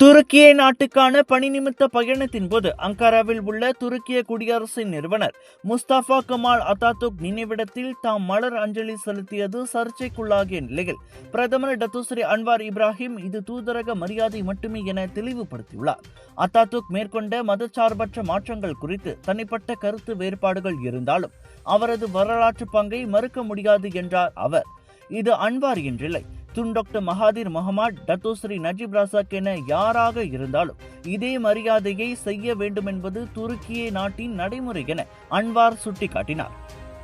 துருக்கிய நாட்டுக்கான பணி நிமித்த பயணத்தின் போது அங்காராவில் உள்ள துருக்கிய குடியரசின் நிறுவனர் முஸ்தாபா கமால் அத்தாத்துக் நினைவிடத்தில் தாம் மலர் அஞ்சலி செலுத்தியது சர்ச்சைக்குள்ளாகிய நிலையில் பிரதமர் டத்துஸ்ரீ அன்வார் இப்ராஹிம் இது தூதரக மரியாதை மட்டுமே என தெளிவுபடுத்தியுள்ளார். அத்தாத்துக் மேற்கொண்ட மதச்சார்பற்ற மாற்றங்கள் குறித்து தனிப்பட்ட கருத்து வேறுபாடுகள் இருந்தாலும் அவரது வரலாற்று பங்கை மறுக்க முடியாது என்றார் அவர். இது Anwar என்றில்லை Tun doctor Mahathir Mohamad Datuk Seri Najib Razak என யாராக இருந்தாலும் இதே மரியாதையை செய்ய வேண்டும் என்பது துருக்கிய நாட்டின் நடைமுறை என அன்வார் சுட்டிக்காட்டினார்.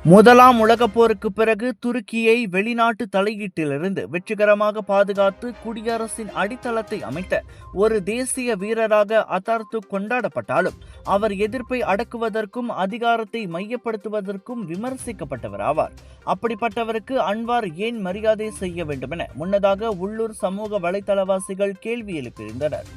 முதலாம் உலகப் போருக்கு பிறகு துருக்கியை வெளிநாட்டு தலையீட்டிலிருந்து வெற்றிகரமாக பாதுகாத்து குடியரசின் அடித்தளத்தை அமைத்த ஒரு தேசிய வீரராக அதார்த்து கொண்டாடப்பட்டாலும் அவர் எதிர்ப்பை அடக்குவதற்கும் அதிகாரத்தை மையப்படுத்துவதற்கும் விமர்சிக்கப்பட்டவர் ஆவார் அப்படிப்பட்டவருக்கு அன்வார் ஏன் மரியாதை செய்ய வேண்டுமென முன்னதாக உள்ளூர் சமூக வலைதளவாசிகள் கேள்வி எழுப்பியிருந்தனர்.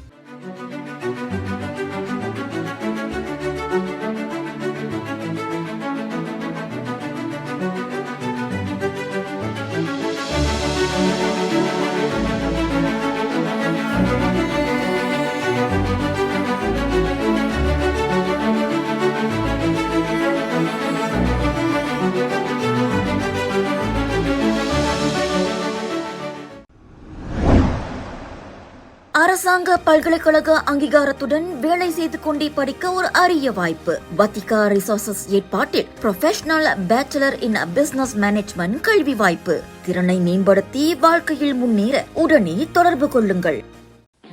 அரசாங்க பல்கலைக்கழக அங்கீகாரத்துடன் வேலை செய்து கொண்டே படிக்க ஒரு அரிய வாய்ப்பு. வத்திகா ரிசோர்சஸ் ஏற்பாட்டில் professional bachelor in business management கல்வி வாய்ப்பு. திறனை மேம்படுத்தி வாழ்க்கையில் முன்னேற உடனே தொடர்பு கொள்ளுங்கள்.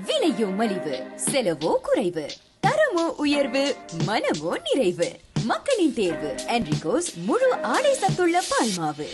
விலையோ மலிவு செலவோ குறைவு தரமோ உயர்வு மனமோ நிறைவு. மக்களின் தேர்வு என்ரிகோஸ் முழு ஆடை சத்துள்ள பால்மாவு.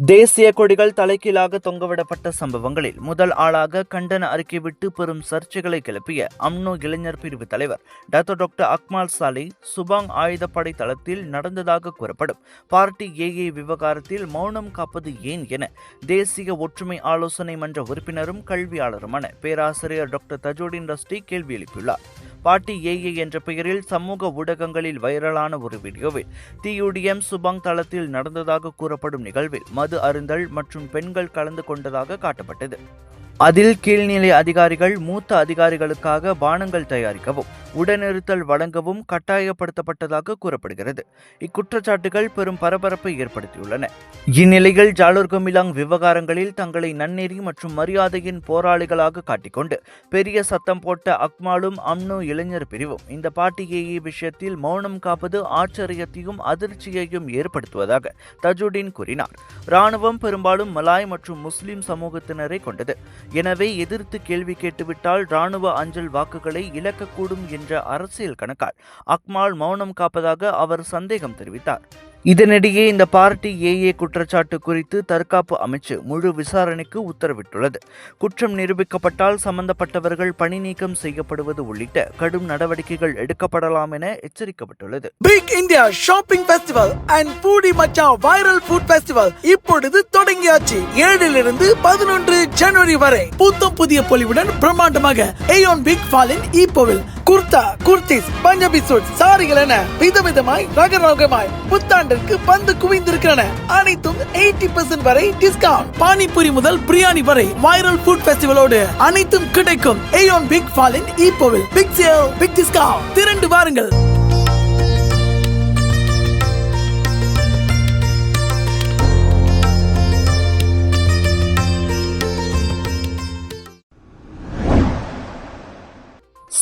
தேசிய கொடிகள் தலைகீழாக தொங்கவிடப்பட்ட சம்பவங்களில் முதல் ஆளாக கண்டன அறிக்கை விட்டு பெரும் சர்ச்சைகளை கிளப்பிய அம்னோ இளைஞர் பிரிவு தலைவர் டாக்டர் டாக்டர் அக்மால் சாலை சுபாங் ஆயுதப்படை தளத்தில் நடந்ததாக கூறப்படும். பார்ட்டி ஏஏ விவகாரத்தில் மௌனம் காப்பது ஏன் என தேசிய ஒற்றுமை ஆலோசனை மன்ற உறுப்பினரும் கல்வியாளருமான பேராசிரியர் டாக்டர் தஜோடின் ரஸ்டி கேள்வி எழுப்பியுள்ளார். பார்ட்டி ஏஏ என்ற பெயரில் சமூக ஊடகங்களில் வைரலான ஒரு வீடியோவில் டியூடிஎம் சுபாங் தளத்தில் நடந்ததாக கூறப்படும் நிகழ்வில் மது அருந்தல் மற்றும் பெண்கள் கலந்து கொண்டதாக காட்டப்பட்டது. அதில் கீழ்நிலை அதிகாரிகள் மூத்த அதிகாரிகளுக்காக பானங்கள் தயாரிக்கவும் உடனிருத்தல் வழங்கவும் கட்டாயப்படுத்தப்பட்டதாக கூறப்படுகிறது. இக்குற்றச்சாட்டுகள் பெரும் பரபரப்பை ஏற்படுத்தியுள்ளன. இந்நிலையில் ஜாலூர்கமிலாங் விவகாரங்களில் தங்களை நன்னெறி மற்றும் மரியாதையின் போராளிகளாக காட்டிக்கொண்டு பெரிய சத்தம் போட்ட அக்மாலும் அம்னு இளைஞர் பிரிவும் இந்த பாட்டியேயே விஷயத்தில் மௌனம் காப்பது ஆச்சரியத்தையும் அதிர்ச்சியையும் ஏற்படுத்துவதாக தஜுடீன் கூறினார். ராணுவம் பெரும்பாலும் மலாய் மற்றும் முஸ்லிம் சமூகத்தினரை கொண்டது. எனவே எதிர்த்து கேள்வி கேட்டுவிட்டால் ராணுவ அஞ்சல் வாக்குகளை இழக்கக்கூடும் என்ற அரசியல் கணக்கால். அக்மால் மௌனம் காப்பதாக அவர் சந்தேகம் தெரிவித்தார். இதனிடையே இந்த பார்ட்டி ஏஏ குற்றச்சாட்டு குறித்து தற்காப்பு அமைச்சு முழு விசாரணைக்கு உத்தரவிட்டுள்ளது. குற்றம் நிரூபிக்கப்பட்டால் சம்பந்தப்பட்டவர்கள் பணி நீக்கம் செய்யப்படுவது உள்ளிட்ட கடும் நடவடிக்கைகள் எடுக்கப்படலாம் என எச்சரிக்கப்பட்டுள்ளது. Big India shopping festival and பூடி மச்சா வைரல் ஃபுட் ஃபெஸ்டிவல் இப்பொழுது தொடங்கியாச்சு. ஏழிலிருந்து பதினொன்று ஜனவரி வரை. புத்தம் புதிய பொலிவுடன் பிரம்மாண்டமாக ஏயோன் பிக் ஃபாலின் ஈப்போவில் குர்தா குர்த்திஸ் பஞ்சாபி சூட் சாரிகள் என விதவிதமாய் ரகரகமாய் புத்தாண்டிற்கு பந்து குவிந்திருக்கின்றன அனைத்தும் எயிட்டி பர்சன்ட் வரை டிஸ்கவுண்ட் பானிபூரி முதல் பிரியாணி வரை வைரல் ஃபுட் ஃபெஸ்டிவலோடு அனைத்தும் கிடைக்கும். ஏயோன் பிக் ஃபாலின் ஈப்போவில் பிக் சேல் பிக் டிஸ்கவுண்ட் திரண்டு வாருங்கள்.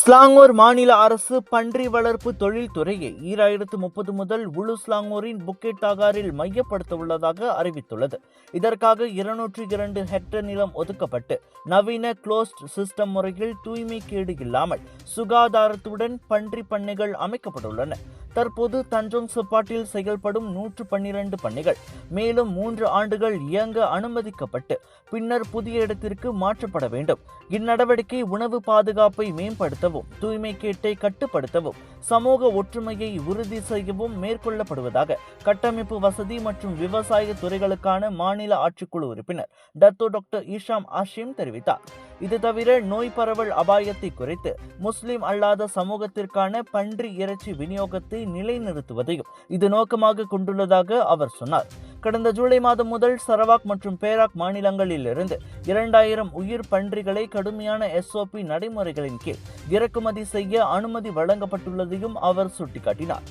ஸ்லாங்கோர் மாநில அரசு பன்றி வளர்ப்பு தொழில்துறையை ஈராயிரத்து முப்பது முதல் உளு ஸ்லாங்கோரின் புக்கெட் தாகாரில் மையப்படுத்த உள்ளதாக அறிவித்துள்ளது. இதற்காக இருநூற்றி இரண்டு ஹெக்டர் நிலம் ஒதுக்கப்பட்டு நவீன க்ளோஸ்ட் சிஸ்டம் முறையில் தூய்மை கேடு இல்லாமல் சுகாதாரத்துடன் பன்றி பண்ணைகள் அமைக்கப்பட்டுள்ளன. தற்போது தஞ்சோங் சுப்பாட்டில் செயல்படும் நூற்று பன்னிரண்டு பண்ணைகள் மேலும் மூன்று ஆண்டுகள் இயங்க அனுமதிக்கப்பட்டு பின்னர் புதிய இடத்திற்கு மாற்றப்பட வேண்டும். இந்நடவடிக்கை உணவு பாதுகாப்பை மேம்படுத்தவும் மேம்படுத்தவும் தூய்மை கேட்டை கட்டுப்படுத்தவும் சமூக ஒற்றுமையை உறுதி செய்யவும் மேற்கொள்ளப்படுவதாக கட்டமைப்பு வசதி மற்றும் விவசாய துறைகளுக்கான மாநில ஆட்சிக்குழு உறுப்பினர் டத்தோ டாக்டர் ஈஷாம் ஆஷிம் தெரிவித்தார். இது தவிர நோய் பரவல் அபாயத்தை குறைத்து முஸ்லிம் அல்லாத சமூகத்திற்கான பன்றி இறைச்சி விநியோகத்தை நிலைநிறுத்துவதையும் இது நோக்கமாக கொண்டுள்ளதாக அவர் சொன்னார். கடந்த ஜூலை மாதம் முதல் சரவாக் மற்றும் பேராக் மாநிலங்களிலிருந்து இரண்டாயிரம் உயிர் பன்றிகளை கடுமையான எஸ்ஓபி நடைமுறைகளின் கீழ் இறக்குமதி செய்ய அனுமதி வழங்கப்பட்டுள்ளதையும் அவர் சுட்டிக்காட்டினார்.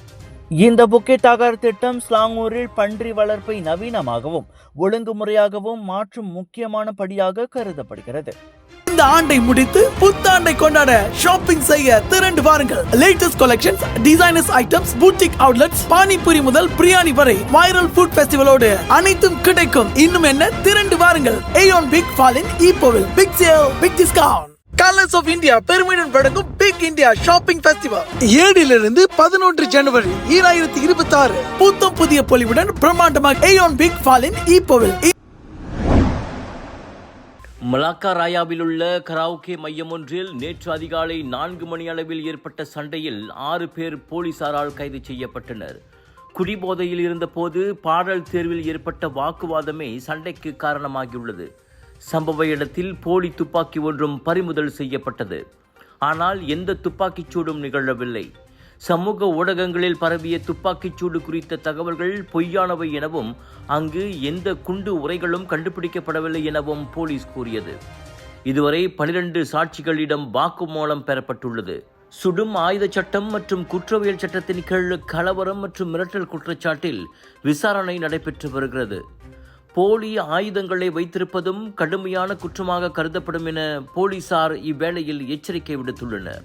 இந்த புக்கெட் தாகார் திட்டம் ஸ்லாங்கூரில் பன்றி வளர்ப்பை நவீனமாகவும் ஒழுங்குமுறையாகவும் மாற்றும் முக்கியமான படியாக கருதப்படுகிறது. இந்த ஆண்டை முடித்து புத்தாண்டை கொண்டாட ஷாப்பிங் செய்ய திரண்டு வாருங்கள். Latest collections designers items boutique outlets panipuri முதல் பிரியாணி வரை வைரல் ஃபுட் ஃபெஸ்டிவலோடு அனைத்தும் கிடைக்கும். இன்னும் என்ன? திரண்டு வாருங்கள். Aeon big fallen ஈப்போவில் big sale big discount colours of India பெருமையுடன் வழங்கும் பிக் இந்தியா ஷாப்பிங் ஃபெஸ்டிவல் ஏழிலிருந்து பதினொன்று ஜனவரி ஈராயிரத்தி இருபத்தி ஆறு புத்தம் புதிய பொலிவுடன் பிரம்மாண்டமாக ஏயோன் பிக் ஃபாலின் ஈப்போவில் மலாக்கா ராயாவில் உள்ள கராவுகே மையம் ஒன்றில் நேற்று அதிகாலை நான்கு மணி அளவில் ஏற்பட்ட சண்டையில் ஆறு பேர் போலீசாரால் கைது செய்யப்பட்டனர். குடிபோதையில் இருந்தபோது பாடல் தேர்வில் ஏற்பட்ட வாக்குவாதமே சண்டைக்கு காரணமாகியுள்ளது. சம்பவ இடத்தில் போலி துப்பாக்கி ஒன்றும் பறிமுதல் செய்யப்பட்டது. ஆனால் எந்த துப்பாக்கிச் சூடும் நிகழவில்லை. சமூக ஊடகங்களில் பரவிய துப்பாக்கிச் சூடு குறித்த தகவல்கள் பொய்யானவை எனவும் அங்கு எந்த குண்டு உரைகளும் கண்டுபிடிக்கப்படவில்லை எனவும் போலீஸ் கூறியது. இதுவரை பனிரெண்டு சாட்சிகளிடம் வாக்குமூலம் பெறப்பட்டுள்ளது. சுடும் ஆயுத சட்டம் மற்றும் குற்றவியல் சட்டத்தின் கீழ் கலவரம் மற்றும் மிரட்டல் குற்றச்சாட்டில் விசாரணை நடைபெற்று வருகிறது. போலி ஆயுதங்களை வைத்திருப்பதும் கடுமையான குற்றமாக கருதப்படும் என போலீசார் இவ்வேளையில் எச்சரிக்கை விடுத்துள்ளனர்.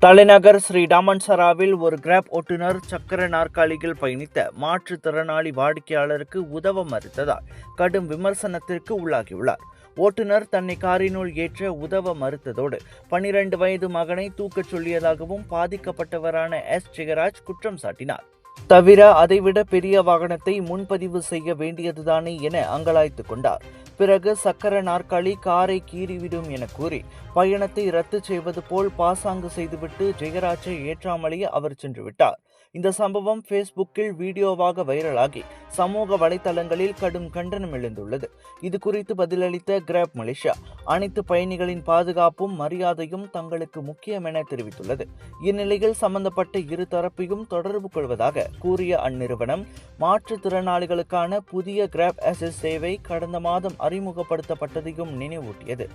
தலைநகர் ஸ்ரீ டாமன்சராவில் ஒரு கிராப் ஓட்டுநர் சக்கர நாற்காலியில் பயணித்த மாற்றுத்திறனாளி வாடிக்கையாளருக்கு உதவ மறுத்ததால் கடும் விமர்சனத்திற்கு உள்ளாகியுள்ளார். ஓட்டுநர் தன்னை காரினுள் ஏற்ற உதவ மறுத்ததோடு பனிரெண்டு வயது மகனை தூக்கச் சொல்லியதாகவும் பாதிக்கப்பட்டவரான எஸ். ஜெகராஜ் குற்றம் சாட்டினார். தவிர அதைவிட பெரிய வாகனத்தை முன்பதிவு செய்ய வேண்டியதுதானே என அங்கலாய்த்து கொண்டார். பிறகு சக்கர நாற்காலி காரை கீறிவிடும் என கூறி பயணத்தை ரத்து செய்வது போல் பாசாங்கு செய்துவிட்டு ஜெயராஜை ஏற்றாமலேயே அவர் சென்று விட்டார். இந்த சம்பவம் ஃபேஸ்புக்கில் வீடியோவாக வைரலாகி சமூக வலைதளங்களில் கடும் கண்டனம் எழுந்துள்ளது. இது குறித்து பதிலளித்த கிராப் மலேசியா அனைத்து பயணிகளின் பாதுகாப்பும் மரியாதையும் தங்களுக்கு முக்கியம் என தெரிவித்துள்ளது. இந்நிலையில் சம்பந்தப்பட்ட இரு தரப்பையும் தொடர்பு கொள்வதாக கூறிய அந்நிறுவனம் மாற்றுத்திறனாளிகளுக்கான புதிய கிராப் அசஸ் சேவை கடந்த மாதம் அறிமுகப்படுத்தப்பட்டதையும் நினைவூட்டியது.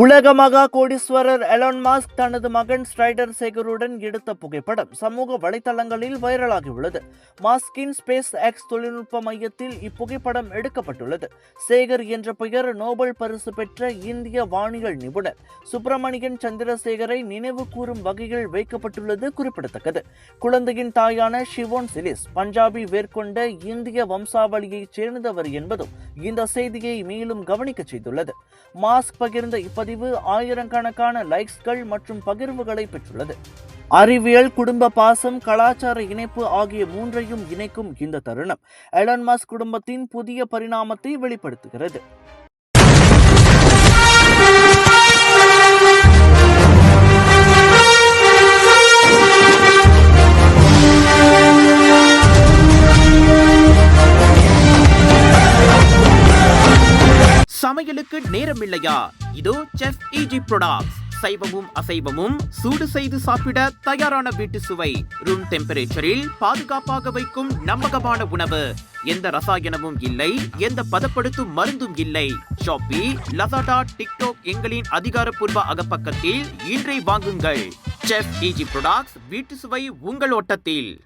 உலக மகா கோடீஸ்வரர் எலான் மாஸ்க் தனது மகன் ஸ்ட்ரைடர் சேகருடன் எடுத்த புகைப்படம் சமூக வலைதளங்களில் வைரலாகியுள்ளது. மாஸ்கின் ஸ்பேஸ் எக்ஸ் தொழில்நுட்ப மையத்தில் இப்புகைப்படம் எடுக்கப்பட்டுள்ளது. சேகர் என்ற பெயர் நோபல் பரிசு பெற்ற இந்திய வானியல் நிபுணர். சுப்பிரமணியன் சந்திரசேகரை நினைவு கூறும் வகையில் வைக்கப்பட்டுள்ளது குறிப்பிடத்தக்கது. குழந்தையின் தாயான ஷிவோன் சிலிஸ் பஞ்சாபி வேர்கொண்ட இந்திய வம்சாவளியைச் சேர்ந்தவர் என்பதும் இந்த செய்தியை மேலும் கவனிக்கச் செய்துள்ளது. மாஸ்க் பகிர்ந்த இப்பதிவு ஆயிரக்கணக்கான லைக்ஸ்கள் மற்றும் பகிர்வுகளை பெற்றுள்ளது. அறிவியல் குடும்ப பாசம் கலாச்சார இணைப்பு ஆகிய மூன்றையும் இணைக்கும் இந்த தருணம் எலன் மாஸ் குடும்பத்தின் புதிய பரிணாமத்தை வெளிப்படுத்துகிறது. சமையலுக்கு நேரம் இல்லையா இதோ செஃப் ஈஜி ப்ராடக்ட்ஸ் சைவமும் அசைவமும் சூடு செய்து சாப்பிட தயாரான வீட்டு சுவை. ரூம் டெம்பரேச்சரில் பாதுகாப்பாக வைக்கும் நம்பகமான உணவு. எந்த ரசாயனமும் இல்லை எந்த பதப்படுத்தும் மருந்தும் இல்லை. ஷாப்பி லசாடா டிக்டாக் எங்களின் அதிகாரப்பூர்வ அகப்பக்கத்தில் இன்றை வாங்குங்கள். செஃப் ஈஜி ப்ரொடக்ட்ஸ் வீட்டு சுவை உங்கள் ஓட்டத்தில்.